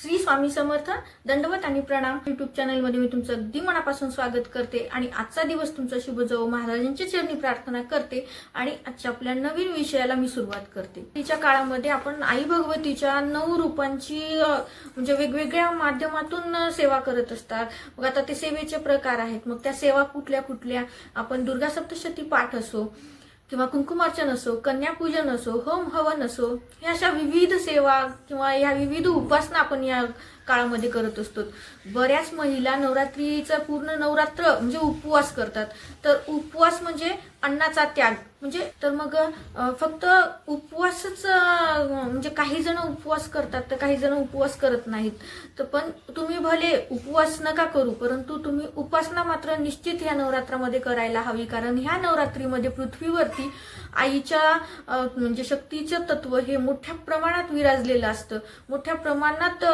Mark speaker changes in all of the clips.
Speaker 1: श्री स्वामी समर्थ दंडवत आणि प्रणाम. युट्यूब चॅनलमध्ये मी तुमचं अगदी मनापासून स्वागत करते आणि आजचा दिवस तुमचा शुभ जावो. महाराजांच्या चरणी प्रार्थना करते आणि आजच्या आपल्या नवीन विषयाला मी सुरुवात करते. तिच्या काळामध्ये आपण आई भगवतीच्या नऊ रूपांची म्हणजे वेगवेगळ्या माध्यमातून सेवा करत असतात. मग आता ते सेवेचे प्रकार आहेत. मग त्या सेवा कुठल्या कुठल्या? आपण दुर्गा सप्तशती पाठ असो किंवा कुंकुमार्चन असो कन्यापूजन असो होम हवन असो ह्या अशा विविध सेवा किंवा या विविध उपासना आपण या काळामध्ये करत असतो. बऱ्याच महिला नवरात्रीचा पूर्ण नवरात्र म्हणजे उपवास करतात. तर उपवास म्हणजे अन्नाचा त्याग. म्हणजे तर मग फक्त उपवासच म्हणजे काही जण उपवास करतात तर काही जण उपवास करत नाहीत. तर पण तुम्ही भले उपवास नका करू परंतु तुम्ही उपासना मात्र निश्चित ह्या नवरात्रामध्ये करायला हवी. कारण ह्या नवरात्रीमध्ये पृथ्वीवरती आईच्या म्हणजे शक्तीचं तत्व हे मोठ्या प्रमाणात विराजलेलं असतं. मोठ्या प्रमाणात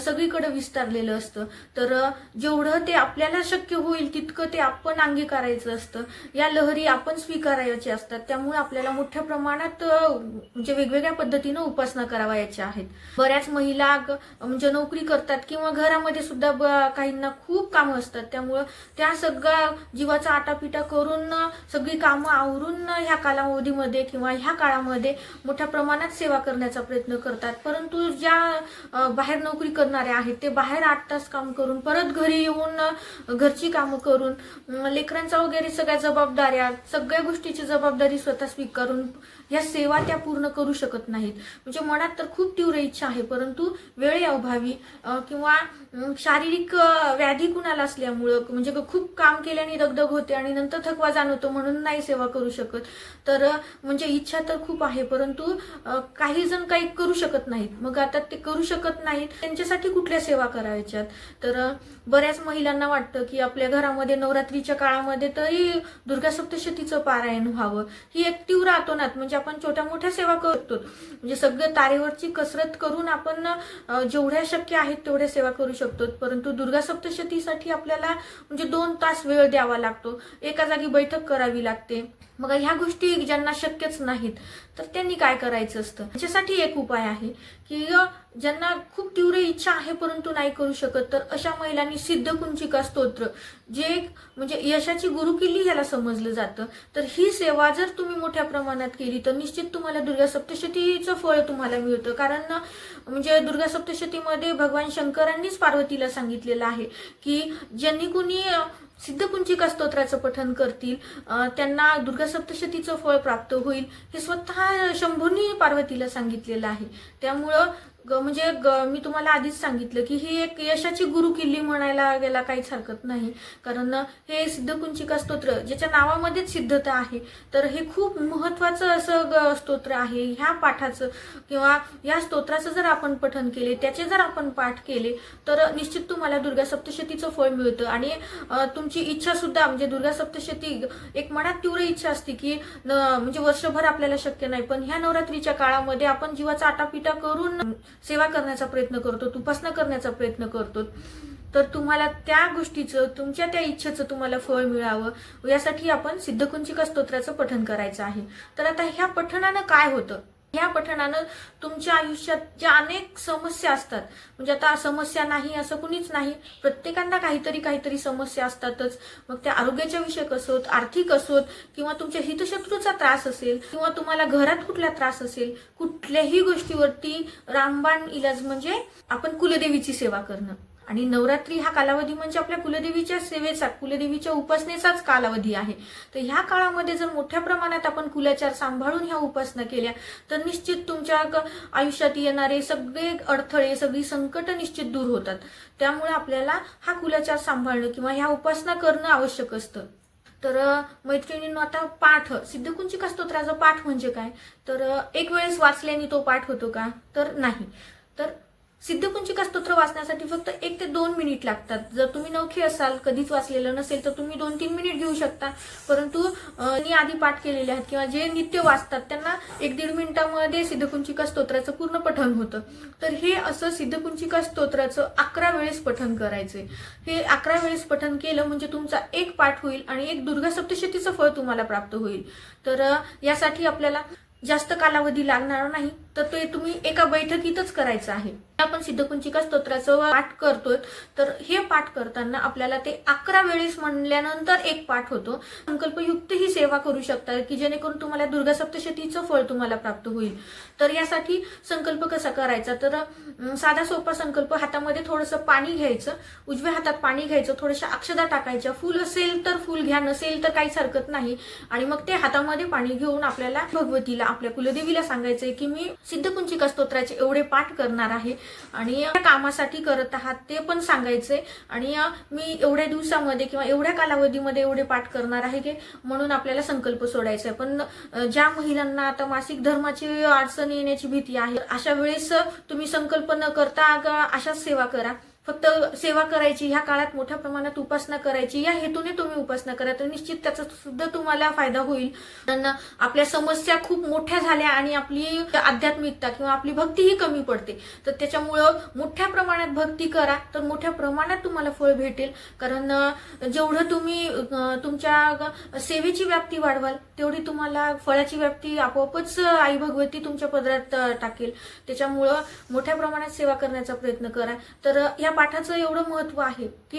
Speaker 1: सगळीकडे विस्तारलेलं असतं. तर जेवढं ते आपल्याला शक्य होईल तितकं ते आपण अंगीकारायचं असतं. या लहरी आपण स्वीकारायचे असतात. त्यामुळे आपल्याला मोठ्या प्रमाणात म्हणजे वेगवेगळ्या पद्धतीनं उपासना करावयाच्या आहेत. बऱ्याच महिला म्हणजे नोकरी करतात किंवा घरामध्ये सुद्धा काहींना खूप कामं असतात. त्यामुळं त्या सगळ्या जीवाचा आटापिटा करून सगळी कामं आवरून ह्या कालावधीमध्ये किंवा ह्या काळामध्ये मोठ्या प्रमाणात सेवा करण्याचा प्रयत्न करतात. परंतु ज्या बाहेर नोकरी करणाऱ्या आहेत ते बाहेर आठ तास काम करून परत घरी येऊन घरची कामं करून लेकरांचा वगैरे सगळ्या जबाबदाऱ्या सगळ्या गोष्टीची जबाबदारी स्वतः स्वीकारून ह्या सेवा त्या पूर्ण करू शकत नाहीत. म्हणजे मनात तर खूप तीव्र इच्छा आहे परंतु वेळ अभावी किंवा शारीरिक व्याधी कुणाला असल्यामुळं म्हणजे खूप काम केल्याने दगदग होते आणि नंतर थकवा जाणवतो म्हणून नाही सेवा करू शकत. तर म्हणजे इच्छा तर खूप आहे परंतु काही जण काही करू शकत नाहीत. मग आता ते करू शकत नाहीत त्यांच्यासाठी कुठल्या सेवा करायच्यात? तर बऱ्याच महिलांना वाटतं की आपल्या घरामध्ये नवरात्रीच्या काळामध्ये तरी दुर्गा सप्तशतीचं पारायण व्हावं. ही एक तीव्र आतोनात म्हणजे आपण छोट्या मोठ्या सेवा करतो म्हणजे सगळं तारेवरची कसरत करून आपण जेवढ्या शक्य आहेत तेवढ्या सेवा करू शकतो. परंतु दुर्गा सप्तशतीसाठी आपल्याला म्हणजे दोन तास वेळ द्यावा लागतो. एका जागी बैठक करावी लागते. मग ह्या गोष्टी ज्यांना शक्यच नाहीत तर त्यांनी काय करायचं असतं? त्याच्यासाठी एक उपाय आहे की ज्यांना खूप तीव्र इच्छा आहे परंतु नाही करू शकत तर अशा महिलांनी सिद्धकुंचिका स्तोत्र जे एक म्हणजे यशाची गुरुकिल्ली याला समजलं जातं. तर ही सेवा जर तुम्ही मोठ्या प्रमाणात केली तर निश्चित तुम्हाला दुर्गा सप्तशतीचं फळ तुम्हाला मिळतं. कारण म्हणजे दुर्गा सप्तशतीमध्ये भगवान शंकरांनीच पार्वतीला सांगितलेलं आहे की ज्यांनी कुणी सिद्धकुंचिका स्तोत्राचं पठन करतील त्यांना दुर्गा सप्तशतीचं फळ प्राप्त होईल हे स्वतः शंभूंनी पार्वतीला सांगितलेलं आहे. त्यामुळं ग- म्हणजे ग- मी तुम्हाला आधीच सांगितलं की ही एक यशाची गुरु किल्ली म्हणायला गेला काहीच हरकत नाही. कारण हे सिद्धकुंचिका स्तोत्र ज्याच्या नावामध्येच सिद्धता आहे तर हे खूप महत्वाचं असं ग- स्तोत्र आहे. ह्या पाठाचं किंवा या स्तोत्राचं जर आपण पठन केले त्याचे जर आपण पाठ केले तर निश्चित तुम्हाला दुर्गा सप्तशतीचं फळ मिळतं. आणि तुमची इच्छा सुद्धा म्हणजे दुर्गा सप्तशती एक मनात तीव्र इच्छा असते की न- म्हणजे वर्षभर आपल्याला शक्य नाही. पण ह्या नवरात्रीच्या काळामध्ये आपण जीवाचा आटापिटा करून सेवा करण्याचा प्रयत्न करतो उपासना करण्याचा प्रयत्न करतो. तर तुम्हाला त्या गोष्टीचं तुमच्या त्या इच्छेचं तुम्हाला फळ मिळावं यासाठी आपण सिद्धकुंचिका स्तोत्राचं पठन करायचं आहे. तर आता ह्या पठणानं काय होतं? ह्या पठणानं तुमच्या आयुष्यात ज्या अनेक समस्या असतात म्हणजे आता समस्या नाही असं कुणीच नाही प्रत्येकांना काहीतरी काहीतरी समस्या असतातच. मग त्या आरोग्याच्या विषयक असोत आर्थिक असोत किंवा तुमच्या हितशत्रूचा त्रास असेल किंवा तुम्हाला घरात कुठला त्रास असेल कुठल्याही गोष्टीवरती रामबाण इलाज म्हणजे आपण कुलदेवीची सेवा करणं. आणि नवरात्री हा कालावधी म्हणजे आपल्या कुलदेवीच्या सेवेचा कुलदेवीच्या उपासनेचाच कालावधी आहे. तर ह्या काळामध्ये जर मोठ्या प्रमाणात आपण कुलाचार सांभाळून ह्या उपासना केल्या तर निश्चित तुमच्या आयुष्यात येणारे सगळे अडथळे सगळी संकट निश्चित दूर होतात. त्यामुळे आपल्याला हा कुलाचार सांभाळणं किंवा ह्या उपासना करणं आवश्यक असतं. तर मैत्रिणींना आता पाठ सिद्धकुंचिका स्तोत्राचा पाठ म्हणजे काय? तर एक वेळेस वाचल्याने तो पाठ होतो का? तर नाही. तर सिद्धकुंचिका स्तोत्र वाचण्यासाठी फक्त एक ते दोन मिनिट लागतात. जर तुम्ही नवखे असाल कधीच वाचलेलं नसेल तर तुम्ही दोन तीन मिनिट घेऊ शकता. परंतु अ, आधी पाठ केलेले आहेत किंवा जे नित्य वाचतात त्यांना एक दीड मिनिटामध्ये सिद्धकुंचिका स्तोत्राचं पूर्ण पठण होतं. तर हे असं सिद्धकुंचिका स्तोत्राचं अकरा वेळेस पठण करायचंय. हे अकरा वेळेस पठण केलं म्हणजे तुमचा एक पाठ होईल आणि एक दुर्गा सप्तशतीचं फळ तुम्हाला प्राप्त होईल. तर यासाठी आपल्याला जास्त कालावधी लागणार नाही तर ते तुम्ही एका बैठकीतच करायचं आहे. आपण सिद्धकुंचिका स्तोत्राचं पाठ करतोय. तर हे पाठ करताना आपल्याला ते अकरा वेळेस म्हणल्यानंतर एक पाठ होतो. संकल्पयुक्त ही सेवा करू शकता की जेणेकरून तुम्हाला दुर्गा सप्तशतीचं फळ तुम्हाला प्राप्त होईल. तर यासाठी संकल्प कसा करायचा? तर साधा सोपा संकल्प हातामध्ये थोडंसं पाणी घ्यायचं. उजव्या हातात पाणी घ्यायचं थोड्याशा अक्षदा टाकायच्या. फुल असेल तर फुल घ्या नसेल तर काहीच हरकत नाही. आणि मग ते हातामध्ये पाणी घेऊन आपल्याला भगवतीला आपल्या कुलदेवीला सांगायचंय की मी सिद्धकुंचिका स्तोत्राचे एवढे पाठ करणार आहे. आणि कामासाठी करत आहात ते पण सांगायचंय. आणि मी एवढ्या दिवसामध्ये किंवा एवढ्या कालावधीमध्ये एवढे पाठ करणार आहे की म्हणून आपल्याला संकल्प सोडायचा आहे पण ज्या महिलांना आता मासिक धर्माची अडचण येण्याची भीती आहे अशा वेळेस तुम्ही संकल्प न करता अशाच सेवा करा. फक्त सेवा करायची ह्या काळात मोठ्या प्रमाणात उपासना करायची या हेतूने तुम्ही उपासना करा. तर निश्चित त्याचा सुद्धा तुम्हाला फायदा होईल. कारण आपल्या समस्या खूप मोठ्या झाल्या आणि आपली आध्यात्मिकता किंवा आपली भक्ती ही कमी पडते. तर त्याच्यामुळं मोठ्या प्रमाणात भक्ती करा तर मोठ्या प्रमाणात तुम्हाला फळ भेटेल. कारण जेवढं तुम्ही तुमच्या सेवेची व्याप्ती वाढवाल तेवढी तुम्हाला फळाची व्याप्ती आपोआपच आई भगवती तुमच्या पदरात टाकेल. त्याच्यामुळं मोठ्या प्रमाणात सेवा करण्याचा प्रयत्न करा. तर या पाठाचं एवढं महत्त्व आहे की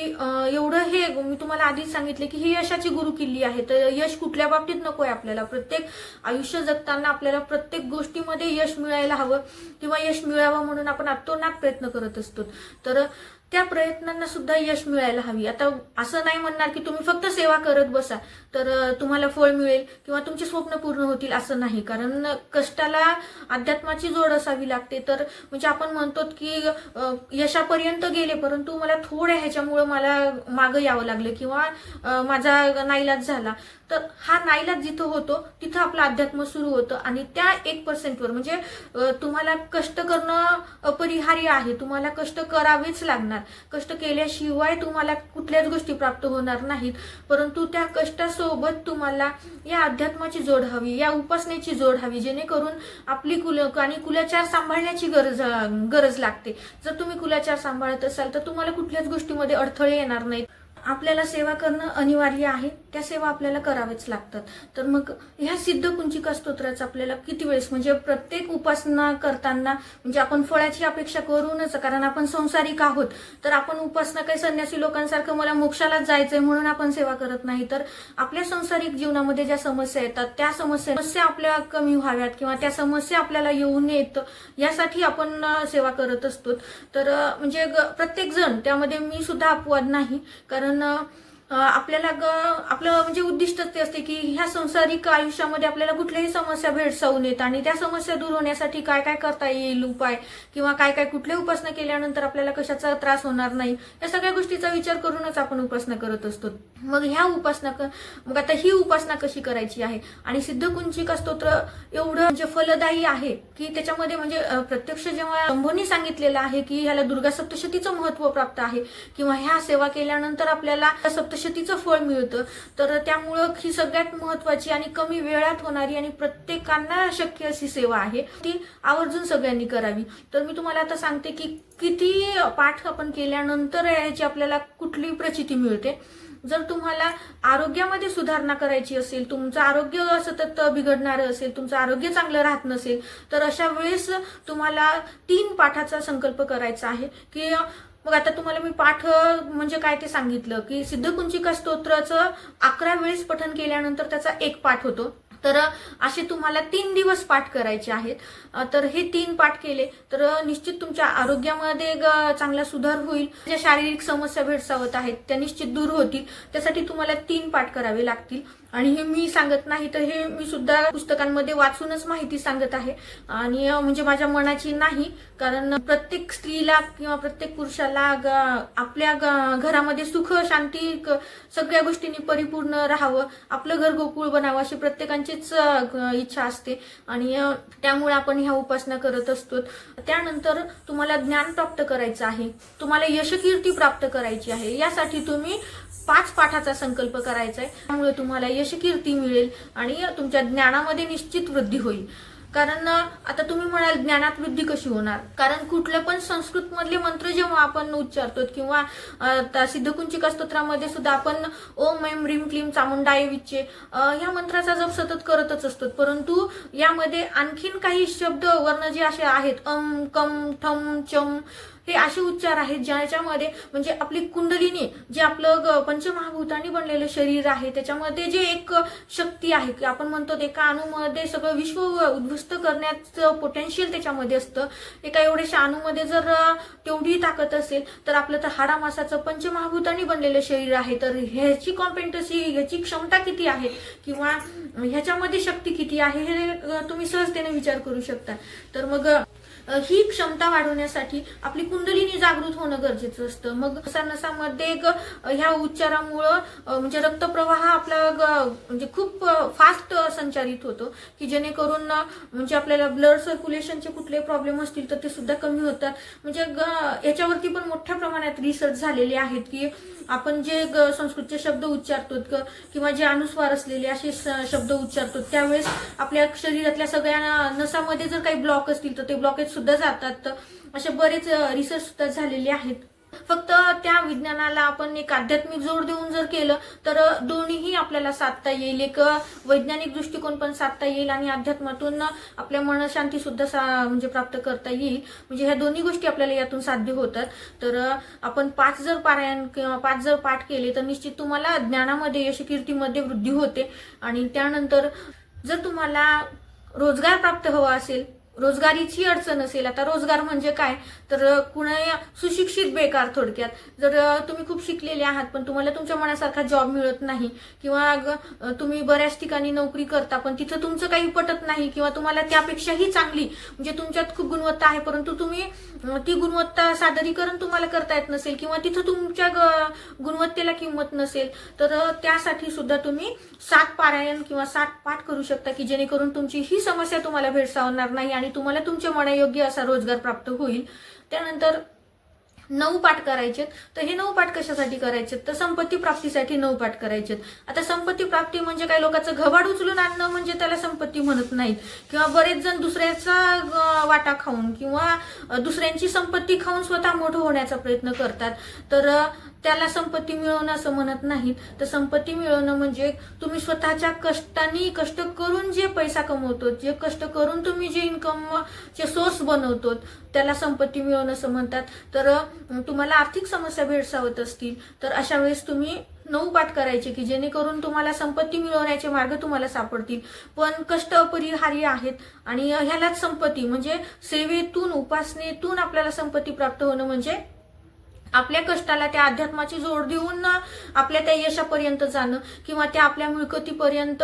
Speaker 1: एवढं हे मी तुम्हाला आधीच सांगितले की ही यशाची गुरु किल्ली आहे. तर यश कुठल्या बाबतीत नको आहे आपल्याला? प्रत्येक आयुष्य जगताना आपल्याला प्रत्येक गोष्टीमध्ये यश मिळायला हवं किंवा यश मिळावं म्हणून आपण आत्तोनात प्रयत्न करत असतो. तर त्या प्रयत्नांना सुद्धा यश मिळायला हवी. आता असं नाही म्हणणार की तुम्ही फक्त सेवा करत बसा. तर तुम्हाला फळ मिळेल किंवा तुमची स्वप्न पूर्ण होतील असं नाही. कारण कष्टाला अध्यात्माची जोड असावी लागते. तर म्हणजे आपण म्हणतो की यशापर्यंत गेले परंतु मला थोड्या ह्याच्यामुळं मला मागं यावं लागलं किंवा माझा नाईलाज झाला. तर हा नाईलाज जिथं होतो तिथं आपलं अध्यात्म सुरू होतं आणि त्या एक पर्सेंटवर म्हणजे तुम्हाला कष्ट करणं अपरिहार्य आहे. तुम्हाला कष्ट करावेच लागणार. कष्ट केल्याशिवाय तुम्हाला कुठल्याच गोष्टी प्राप्त होणार नाहीत. परंतु त्या सोबत तुम्हाला या अध्यात्माची जोड हवी या उपासनेची जोड हवी जेणेकरून आपली कुल आणि कुलाचार सांभाळण्याची गरज गरज लागते. जर तुम्ही कुलाचार सांभाळत असाल तर तुम्हाला कुठल्याच गोष्टीमध्ये अडथळे येणार नाहीत. आपल्याला सेवा करणं अनिवार्य आहे. त्या सेवा आपल्याला कराव्याच लागतात. तर मग ह्या सिद्ध कुंचिका स्तोत्राचं आपल्याला किती वेळेस म्हणजे प्रत्येक उपासना करताना म्हणजे आपण फळाची अपेक्षा करूनच कारण आपण संसारिक आहोत तर आपण उपासना काही संन्यासी लोकांसारखं मला मोक्षालाच जायचंय म्हणून आपण सेवा करत नाही. तर आपल्या संसारिक जीवनामध्ये ज्या समस्या येतात त्या समस्या समस्या आपल्या कमी व्हाव्यात किंवा त्या समस्या आपल्याला येऊ नयेत यासाठी आपण सेवा करत असतो. तर म्हणजे प्रत्येक जण त्यामध्ये मी सुद्धा अपवाद नाही कारण आपल्याला ग- आपलं म्हणजे उद्दिष्टच ते असते की ह्या संसारिक आयुष्यामध्ये आपल्याला कुठल्याही समस्या भेडसावू नयेत आणि त्या समस्या दूर होण्यासाठी काय काय करता येईल उपाय किंवा काय काय कुठल्या उपासना केल्यानंतर आपल्याला कशाचा त्रास होणार नाही या सगळ्या गोष्टीचा विचार करूनच आपण उपासना करत असतो. मग ह्या उपासना क- मग आता ही उपासना कशी करायची आहे? आणि सिद्धकुंचिका स्तोत्र एवढं म्हणजे फलदायी आहे की त्याच्यामध्ये म्हणजे प्रत्यक्ष जेव्हा शंभोनी सांगितलेलं आहे की ह्याला दुर्गा सप्तशतीचं महत्त्व प्राप्त आहे किंवा ह्या सेवा केल्यानंतर आपल्याला सप्त त्या सप्तशतीचं फळ मिळतं. तर त्यामुळं ही सगळ्यात महत्वाची आणि कमी वेळात होणारी आणि प्रत्येकांना शक्य अशी सेवा आहे. ती आवर्जून सगळ्यांनी करावी. तर मी तुम्हाला आता सांगते की किती पाठ आपण केल्यानंतर याची आपल्याला कुठली प्रचिती मिळते. जर तुम्हाला आरोग्यामध्ये सुधारणा करायची असेल तुमचं आरोग्य सतत बिघडणारं असेल तुमचं आरोग्य चांगलं राहत नसेल तर अशा वेळेस तुम्हाला तीन पाठाचा संकल्प करायचा आहे की मग आता तुम्हाला मी पाठ म्हणजे काय ते सांगितलं की सिद्धकुंचिका स्तोत्राचं अकरा वेळेस पठन केल्यानंतर त्याचा एक पाठ होतो. तर असे तुम्हाला तीन दिवस पाठ करायचे आहेत. तर हे तीन पाठ केले तर निश्चित तुमच्या आरोग्यामध्ये ग- चांगला सुधार होईल. ज्या शारीरिक समस्या भेडसावत आहेत त्या निश्चित दूर होतील. त्यासाठी तुम्हाला तीन पाठ करावे लागतील. आणि हे मी सांगत नाही तर हे मी सुद्धा पुस्तकांमध्ये वाचूनच माहिती सांगत आहे. आणि म्हणजे माझ्या मनाची नाही कारण प्रत्येक स्त्रीला किंवा प्रत्येक पुरुषाला आपल्या घरामध्ये सुख शांती सगळ्या गोष्टींनी परिपूर्ण राहावं आपलं घर गोकुळ बनावं अशी प्रत्येकांचीच इच्छा असते. आणि त्यामुळे आपण ह्या उपासना करत असतो. त्यानंतर तुम्हाला ज्ञान प्राप्त करायचं आहे. तुम्हाला यशकीर्ती प्राप्त करायची आहे. यासाठी तुम्ही पाच पाठाचा संकल्प करायचा आहे त्यामुळे तुम्हाला यशकीर्ती मिळेल आणि तुमच्या ज्ञानामध्ये निश्चित वृद्धी होईल. कारण आता तुम्ही म्हणाल ज्ञानात वृद्धी कशी होणार? कारण कुठलं पण संस्कृत मधले मंत्र जेव्हा आपण उच्चारतो किंवा सिद्धकुंचिका स्तोत्रामध्ये सुद्धा आपण ओम ऐम रिम क्लीम चामुंडाय विच्चे ह्या मंत्राचा जप सतत करतच असतो परंतु यामध्ये आणखीन काही शब्द वर्ण जे असे आहेत अम कम ठम चम हे असे उच्चार आहेत ज्याच्यामध्ये म्हणजे आपली कुंडलिनी जे आपलं ग- पंचमहाभूतांनी बनलेलं शरीर आहे त्याच्यामध्ये जे एक शक्ती आहे की आपण म्हणतो एका अणूमध्ये सगळं विश्व उद्ध्वस्त करण्याचं पोटेन्शियल त्याच्यामध्ये असतं. एका एवढ्याशा अणूमध्ये जर तेवढी ताकद असेल तर आपलं तर हाडामासाचं पंचमहाभूतांनी बनलेलं शरीर आहे. तर ह्याची कॉम्पेटन्सी ह्याची क्षमता किती आहे? किंवा ह्याच्यामध्ये शक्ती किती आहे? हे तुम्ही सहजतेने विचार करू शकता. तर मग ही क्षमता वाढवण्यासाठी आपली कुंडलिनी जागृत होणं गरजेचं असतं. मग नसामध्ये ह्या उच्चारामुळं म्हणजे रक्तप्रवाह आपला म्हणजे खूप फास्ट संचारित होतो की जेणेकरून म्हणजे आपल्याला ब्लड सर्क्युलेशनचे कुठले प्रॉब्लेम असतील तर ते सुद्धा कमी होतात. म्हणजे ग- याच्यावरती पण मोठ्या प्रमाणात रिसर्च झालेले आहेत की आपण जे ग- संस्कृतचे शब्द उच्चारतो किंवा जे अनुस्वार असलेले असे शब्द उच्चारतो त्यावेळेस आपल्या शरीरातल्या सगळ्या नसामध्ये जर काही ब्लॉक असतील तर ते ब्लॉकेज सुद्धा जातात. तर असे बरेच रिसर्च सुद्धा झालेले आहेत. फक्त त्या विज्ञानाला आपण एक आध्यात्मिक जोड देऊन जर केलं तर दोन्हीही आपल्याला साधता येईल. एक वैज्ञानिक दृष्टिकोन पण साधता येईल आणि अध्यात्मातून आपल्या मनशांती सुद्धा सा- म्हणजे प्राप्त करता येईल. म्हणजे ह्या दोन्ही गोष्टी आपल्याला यातून साध्य होतात. तर आपण पाच जर पारायण किंवा पाच जर पाठ केले तर निश्चित तुम्हाला ज्ञानामध्ये यशकीर्तीमध्ये वृद्धी होते. आणि त्यानंतर जर तुम्हाला रोजगार प्राप्त हवा असेल रोजगारीची अडचण असेल आता रोजगार म्हणजे काय? तर कुणा सुशिक्षित बेकार थोडक्यात. जर तुम्ही खूप शिकलेले आहात पण तुम्हाला तुमच्या मनासारखा जॉब मिळत नाही किंवा तुम्ही बऱ्याच ठिकाणी नोकरी करता पण तिथं तुमचं काही पटत नाही किंवा तुम्हाला त्यापेक्षाही चांगली म्हणजे तुमच्यात खूप गुणवत्ता आहे परंतु तुम्ही ती गुणवत्ता सादरीकरण तुम्हाला करता येत नसेल किंवा तिथं तुमच्या ग- गुणवत्तेला किंमत नसेल तर त्यासाठी सुद्धा तुम्ही सात पारायण किंवा सात पाठ करू शकता की जेणेकरून तुमची ही समस्या तुम्हाला भेडसावणार नाही आणि तुम्हाला तुमच्या मनायोग्य असा रोजगार प्राप्त होईल. त्यानंतर नऊ पाठ करायचे तर हे नऊ पाठ कशासाठी करायचे तर संपत्ती प्राप्तीसाठी नऊ पाठ करायचे आता संपत्ती प्राप्ती म्हणजे काही लोकांचं घबाड उचलून आणणं म्हणजे त्याला संपत्ती म्हणत नाहीत. किंवा बरेच जण दुसऱ्याचा वाटा खाऊन किंवा दुसऱ्यांची संपत्ती खाऊन स्वतः मोठं होण्याचा प्रयत्न करतात. तर त्याला संपत्ती मिळवणं असं म्हणत नाहीत. तर संपत्ती मिळवणं म्हणजे तुम्ही स्वतःच्या कष्टाने कष्ट करून जे पैसा कमवतो जे कष्ट करून तुम्ही जे इन्कम चे सोर्स बनवतो त्याला संपत्ती मिळवणं असं म्हणतात. तर तुम्हाला आर्थिक समस्या भेडसावत असतील तर अशा वेळेस तुम्ही नऊ पाठ करायचे की जेणेकरून तुम्हाला संपत्ती मिळवण्याचे मार्ग तुम्हाला सापडतील. पण कष्ट अपरिहार्य आहेत आणि ह्यालाच संपत्ती म्हणजे सेवेतून उपासनेतून आपल्याला संपत्ती प्राप्त होणं म्हणजे आपल्या कष्टाला त्या अध्यात्माची जोड देऊन आपल्या त्या यशापर्यंत जाणं किंवा त्या आपल्या मिळकतीपर्यंत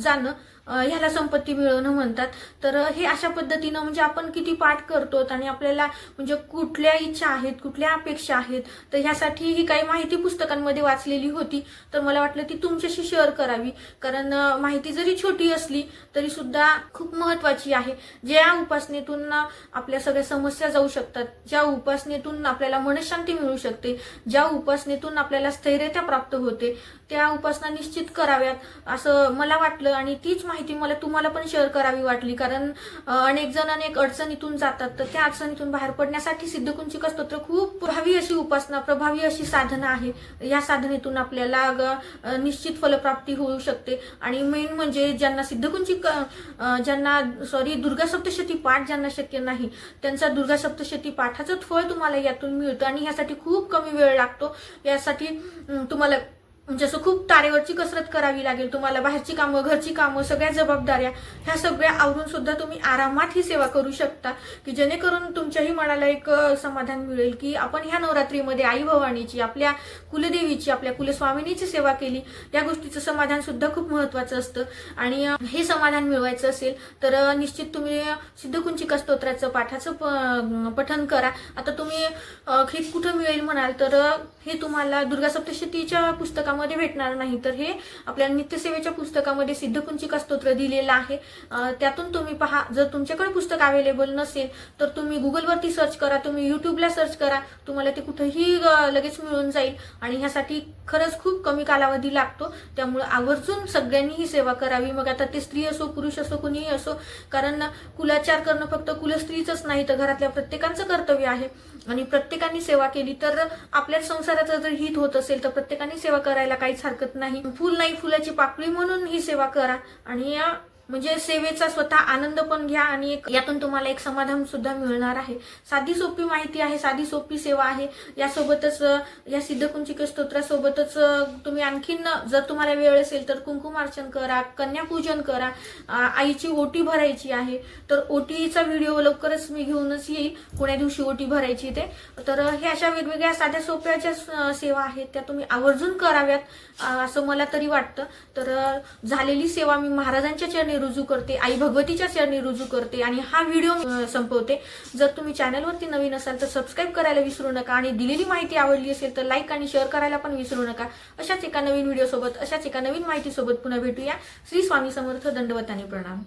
Speaker 1: जाणं. ह्याला संपत्ती मिळवणं म्हणतात. तर हे अशा पद्धतीनं म्हणजे आपण किती पाठ करतो आणि आपल्याला म्हणजे कुठल्या इच्छा आहेत कुठल्या अपेक्षा आहेत तर ह्यासाठी ही काही माहिती पुस्तकांमध्ये वाचलेली होती. तर मला वाटलं ती तुमच्याशी शेअर करावी. कारण माहिती जरी छोटी असली तरी सुद्धा खूप महत्वाची आहे. ज्या उपासनेतून आपल्या सगळ्या समस्या जाऊ शकतात ज्या उपासनेतून आपल्याला मनशांती मिळू शकते ज्या उपासनेतून आपल्याला स्थैर्यता प्राप्त होते त्या उपासना निश्चित कराव्यात असं मला वाटलं आणि तीच माहिती मला तुम्हाला पण शेअर करावी वाटली. कारण अनेक जण अनेक अडचणीतून जातात. तर त्या अडचणीतून बाहेर पडण्यासाठी सिद्धकुंचिका स्तोत्र खूप प्रभावी अशी उपासना प्रभावी अशी साधना आहे. या साधनेतून आपल्याला ग- निश्चित फलप्राप्ती होऊ शकते. आणि मेन म्हणजे ज्यांना सिद्धकुंचिका ज्यांना सॉरी दुर्गा सप्तशती पाठ ज्यांना शक्य नाही त्यांचा दुर्गा सप्तशती पाठाचं फळ तुम्हाला यातून मिळतं. आणि ह्यासाठी खूप कमी वेळ लागतो. यासाठी तुम्हाला म्हणजे असं खूप तारेवरची कसरत करावी लागेल तुम्हाला बाहेरची कामं घरची कामं सगळ्या जबाबदाऱ्या ह्या सगळ्या आवरून सुद्धा तुम्ही आरामात ही सेवा करू शकता की जेणेकरून तुमच्याही मनाला एक समाधान मिळेल की आपण ह्या नवरात्रीमध्ये आई भवानीची आपल्या कुलदेवीची आपल्या कुलस्वामिनीची सेवा केली या गोष्टीचं समाधान सुद्धा खूप महत्वाचं असतं. आणि हे समाधान मिळवायचं असेल तर निश्चित तुम्ही सिद्धकुंचिका स्तोत्राचं पाठाचं पठन करा. आता तुम्ही हे कुठं मिळेल म्हणाल तर हे तुम्हाला दुर्गा सप्तशतीच्या पुस्तकामध्ये भेटणार नाही. तर हे आपल्या नित्यसेवेच्या पुस्तकामध्ये सिद्धकुंचिका स्तोत्र दिलेलं आहे. त्यातून तुम्ही पहा जर तुमच्याकडे पुस्तक अवेलेबल नसेल तर तुम्ही गुगलवरती सर्च करा तुम्ही युट्यूबला सर्च करा तुम्हाला ते कुठेही लगेच मिळून जाईल. आणि ह्यासाठी खरंच खूप कमी कालावधी लागतो. त्यामुळे आवर्जून सगळ्यांनी ही सेवा करावी. मग आता ते स्त्री असो पुरुष असो कुणीही असो कारण कुलाचार करणं फक्त कुलस्त्रीचंच नाही तर घरातल्या प्रत्येकाचं कर्तव्य आहे. आणि प्रत्येकाने सेवा केली तर आपल्या संसाराचं जर हित होत असेल तर प्रत्येकाने सेवा करायला काहीच हरकत नाही. फुल नाही फुलाची पाकळी म्हणून ही सेवा करा. आणि या म्हणजे सेवेचा स्वतः आनंद पण घ्या आणि एक यातून तुम्हाला एक समाधान सुद्धा मिळणार आहे. साधी सोपी माहिती आहे साधी सोपी सेवा आहे. यासोबतच या सिद्धकुंचिक स्तोत्रासोबतच तुम्ही आणखीन जर तुम्हाला वेळ असेल तर कुंकुमार्चन करा कन्यापूजन करा. आईची ओटी भरायची आहे. तर ओटीचा व्हिडिओ लवकरच मी घेऊनच येईल. कोण्या दिवशी ओटी भरायची ते. तर हे अशा वेगवेगळ्या साध्या सोप्या ज्या सेवा आहेत त्या तुम्ही आवर्जून कराव्यात असं मला तरी वाटतं. तर झालेली सेवा मी महाराजांच्या चरणी रुजू करते आई भगवतीच्या चरणी रुजू करते आणि हा व्हिडिओ संपवते. जर तुम्ही चॅनलवरती नवीन असाल तर सबस्क्राईब करायला विसरू नका आणि दिलेली माहिती आवडली असेल तर लाईक आणि शेअर करायला पण विसरू नका. अशाच एका नवीन व्हिडिओ सोबत अशाच एका नवीन माहितीसोबत पुन्हा भेटूया. श्री स्वामी समर्थ दंडवताने प्रणाम.